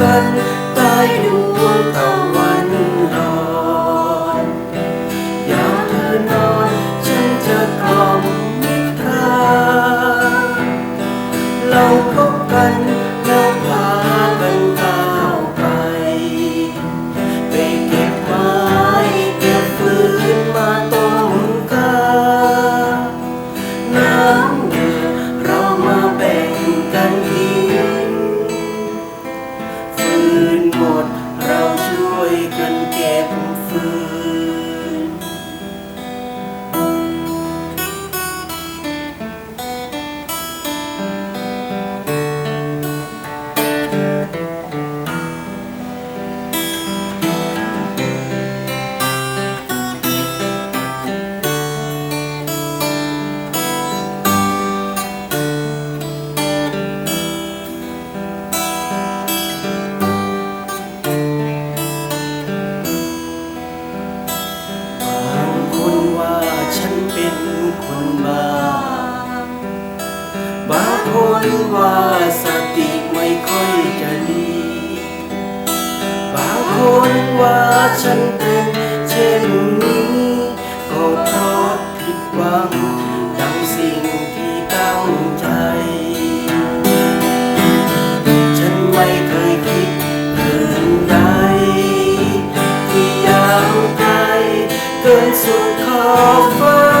กันใต้ดวงตะวัน คนบาบาคนว่าสติไม่ค่อยจะดีบาคนว่าฉันเป็นเช่นนี้ก็เพราะผิดหวังดังสิ่งที่ตั้งใจ ฉันไม่เคยคิดอื่นใดที่ยาวไกลเกินสุดขอบฟ้า